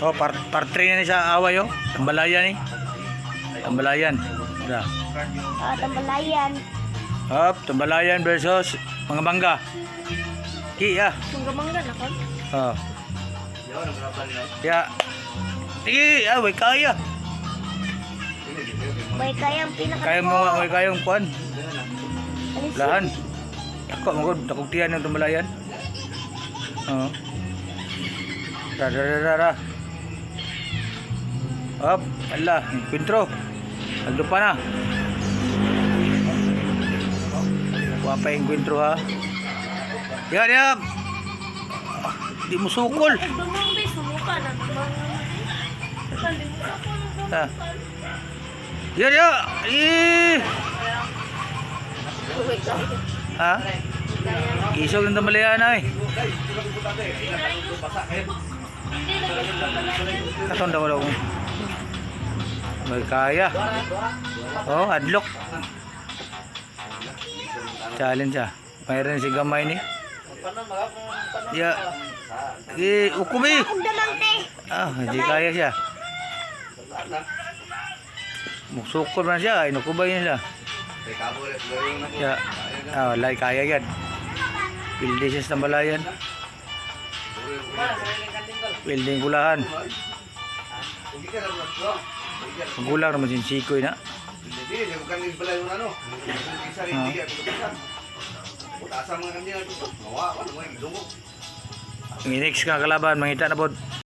Oh, part, part 3 na ni sa away oh. Tambalayan eh. Tambalayan. Da. Ah, tambalayan. Hop, tambalayan versus mga mangga. Ki ya. Mangga-mangga na ko. Oh. Ya. Sige, ah, way kaya. May kayang pinaka Kaya mo way kayang kuan. Alis- Lahan. Ako, magod, nakugtihan ng tambalayan. Oo. Ra, ra, ra, ra, ra. Hop, ala, encuentro. Aldo pa na. Kuha pa encuentro ha. Yan, yan. Ah, Di mo sukol. Mo Ha. Yan, yan. Eh. Ha? Isog ng tambalayan na eh. Katon daw daw. May kaya. Oh, adlock. Challenge ah. Mayroon si gamay ni. Ya. Kung damante. Ah, hindi kaya siya. Muksukol na siya. Inukubay niya siya. Ya. Ah, lay kaya yan. Pildi siya sa tambalayan. Building kulahan. Magulang naman si Sikoy na. Ang next ka kalaban, mangita na pod.